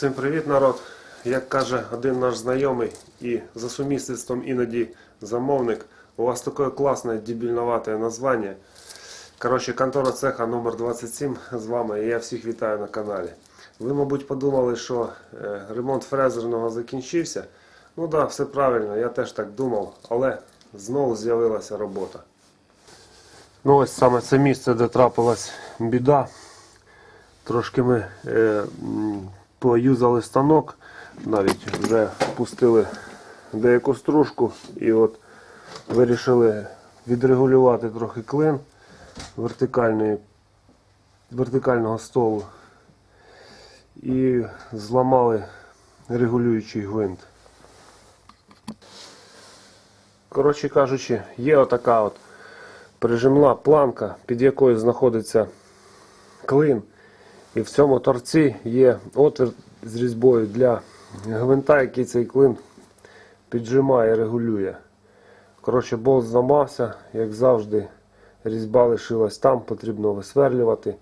Всім привіт, народ! Як каже один наш знайомий і за сумісництвом іноді замовник, у вас таке класне дебільновате названня. Коротше, контора цеха номер 27 з вами і я всіх вітаю на каналі. Ви, мабуть, подумали, що е, ремонт фрезерного закінчився. Ну так, да, все правильно, я теж так думав, але знову з'явилася робота. Ну ось саме це місце, де трапилась біда. Трошки ми е, поюзали станок, навіть вже пустили деяку стружку і от вирішили відрегулювати трохи клин вертикальної, вертикального столу і зламали регулюючий гвинт. Коротше кажучи, є отака от прижимна планка, під якою знаходиться клин. І в цьому торці є отвір з різьбою для гвинта, який цей клин піджимає, регулює. Коротше, болт зламався, як завжди, різьба лишилась там, потрібно висверлювати.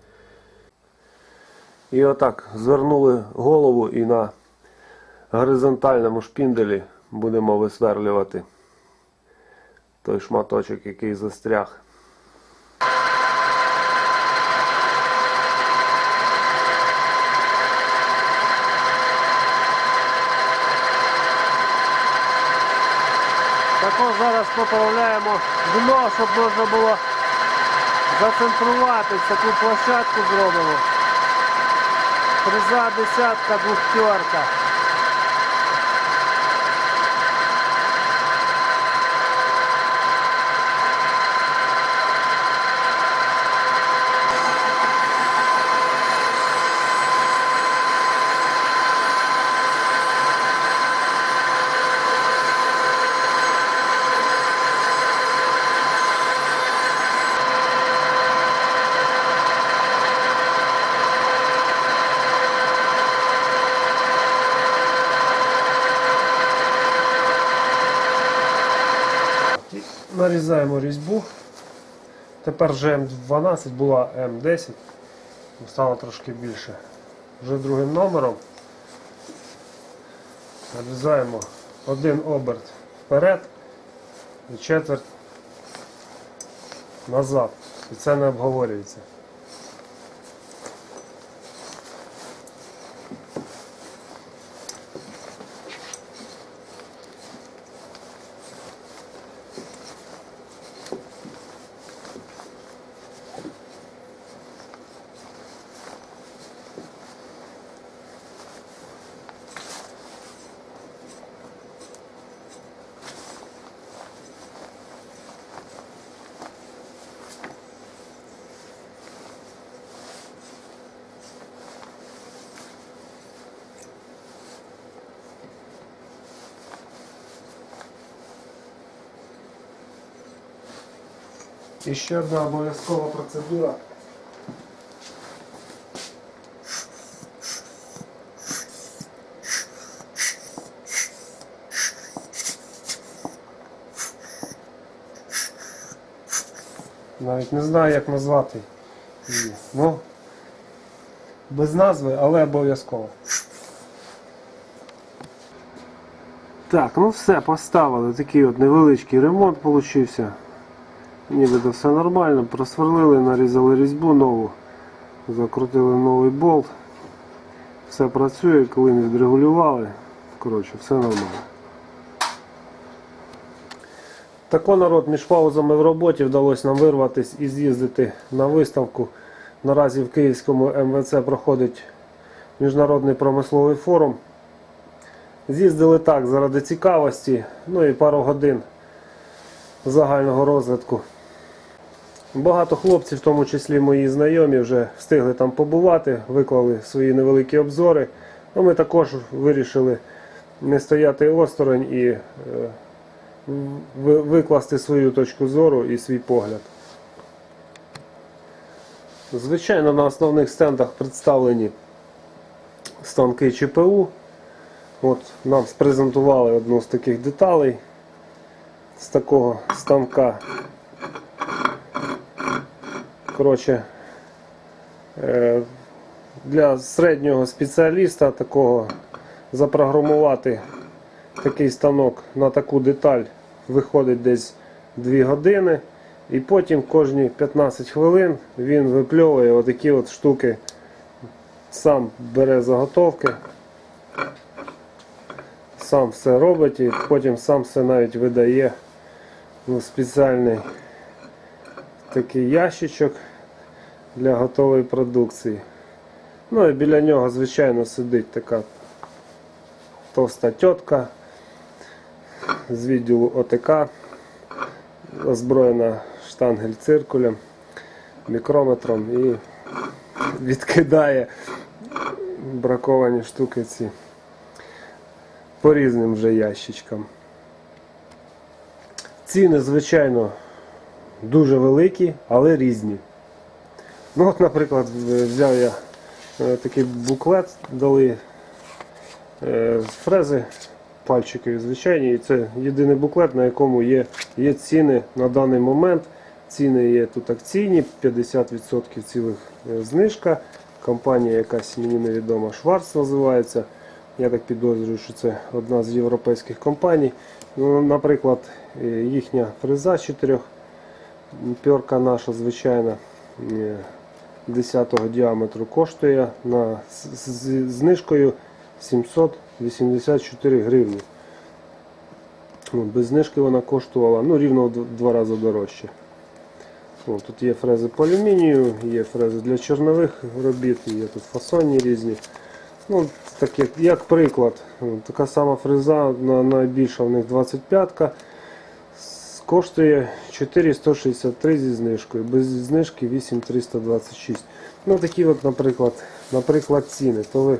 І отак звернули голову і на горизонтальному шпінделі будемо висверлювати той шматочок, який застряг. Також зараз поправляємо дно, щоб можна було зацентрувати таку площадку зробимо. Приза десятка, двохтерка. І Нарізаємо різьбу. Тепер вже М12 була М10. Стало трошки більше. Вже другим номером. Нарізаємо один оберт вперед і четверть назад. І це не обговорюється. І ще одна обов'язкова процедура. Навіть не знаю, як назвати. Ну, без назви, але обов'язково. Так, ну все, поставили. Такий от невеличкий ремонт получився. Нібито все нормально, просверлили, нарізали різьбу нову, закрутили новий болт. Все працює, клин відрегулювали. Коротше, все нормально. Тако народ між паузами в роботі вдалося нам вирватися і з'їздити на виставку. Наразі в Київському МВЦ проходить міжнародний промисловий форум. З'їздили так заради цікавості, ну і пару годин загального розвитку. Багато хлопців, в тому числі мої знайомі, вже встигли там побувати, виклали свої невеликі обзори. Ну, ми також вирішили не стояти осторонь і е, викласти свою точку зору і свій погляд. Звичайно, на основних стендах представлені станки ЧПУ. От нам спрезентували одну з таких деталей з такого станка. Коротше, е, для середнього спеціаліста такого запрограмувати такий станок на таку деталь виходить десь 2 години. І потім кожні 15 хвилин він випльовує отакі от штуки. Сам бере заготовки, сам все робить і потім сам все навіть видає в спеціальний такий ящичок для готової продукції. Ну і біля нього, звичайно, сидить така товста тітка з відділу ОТК, озброєна штангель циркулем, мікрометром і відкидає браковані штуки ці по різним вже ящичкам. Ціни, звичайно, дуже великі, але різні. Ну от, наприклад, взяв я е, такий буклет, дали е, з фрези пальчикові звичайні. І це єдиний буклет, на якому є, є ціни на даний момент. Ціни є тут акційні, 50% цілих е, знижка. Компанія якась мені невідома Шварц називається. Я так підозрюю, що це одна з європейських компаній. Ну, наприклад, е, їхня фреза 4 пьорка наша звичайна е, 10 діаметру коштує на, з, знижкою 784 гривні. Без знижки вона коштувала ну, рівно в два рази дорожче. О, тут є фрези по алюмінію, є фрези для чорнових робіт, є тут фасонні різні. Ну, так як, як приклад, така сама фреза, найбільша в них 25-ка, с- коштує 4163 зі знижкою, без знижки 8326. Ну такі от, наприклад, наприклад, ціни. То ви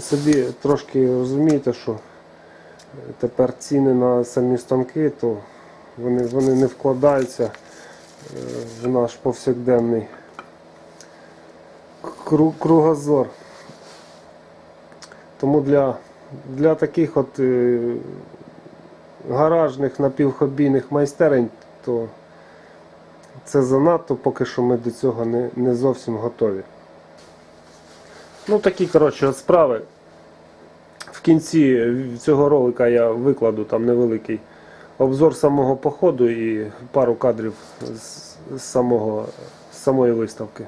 собі трошки розумієте, що тепер ціни на самі станки, то вони, вони не вкладаються е, в наш повсякденний кругозор. Тому для, для таких от е, гаражних напівхобійних майстерень, то це занадто, поки що ми до цього не, не зовсім готові. Ну такі, коротше, от справи. В кінці цього ролика я викладу там невеликий обзор самого походу і пару кадрів з самого, з самої виставки.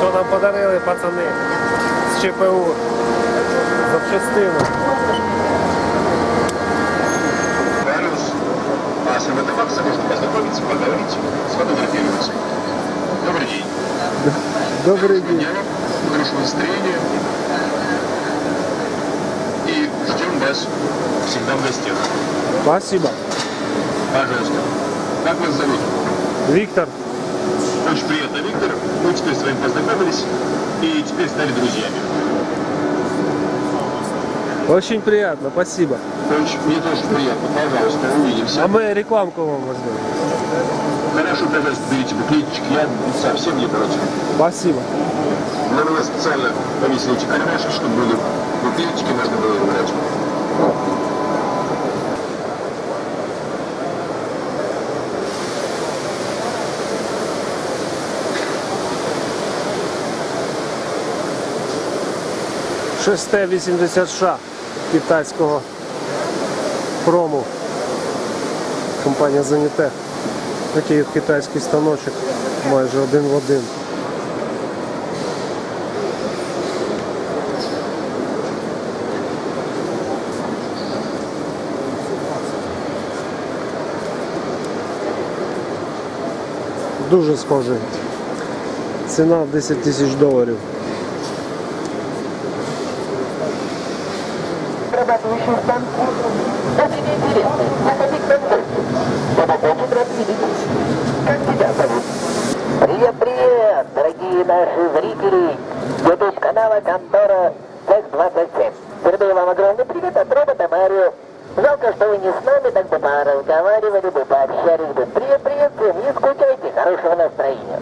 Що подарили пацани з ЧПУ запчастину. Плюс. А с МВД можно познакомиться, поговорить, сфотографироваться. Добрый день. Добрий день. Хорошего настроения. И ждем вас всегда в гостях. Спасибо. Пожалуйста. Как вас зовут? Віктор. Очень приятно, Виктор. Теперь с вами познакомились стали друзьями. Очень приятно, спасибо. Мне тоже приятно. Пожалуйста, увидимся. А мы рекламку вам возьмем. Хорошо, пожалуйста, берите буклетчик. Я совсем не против. Спасибо. Мы вас специально повесили эти кармаши, чтобы были буклетчики, можно было брать. Шесте 80 ша китайського прому. Компанія Занітех. Такий от китайський станочок майже один в один. Дуже схожий. Ціна 10 тисяч доларів. Очень интересно. Заходи к нам в гости. Я могу подрабатывать. Как тебя зовут? наши зрители. YouTube канала Контора Цех 27. Передаю вам огромный привет от робота Марио. Жалко, что вы не с нами, так бы поразговаривали бы, пообщались бы. Привет, привет всем, не скучайте, хорошего настроения.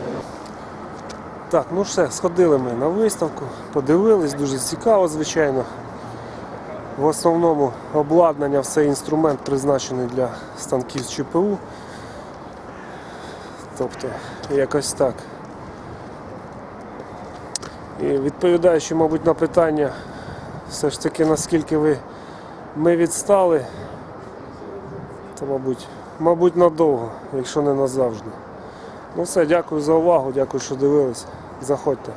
Так, ну все, сходили ми на виставку, подивились, дуже цікаво, звичайно. В основному обладнання, все інструмент призначений для станків з ЧПУ. Тобто якось так. І відповідаючи, мабуть, на питання, все ж таки наскільки ви ми відстали, то мабуть, мабуть надовго, якщо не назавжди. Ну все, дякую за увагу, дякую, що дивились. Заходьте.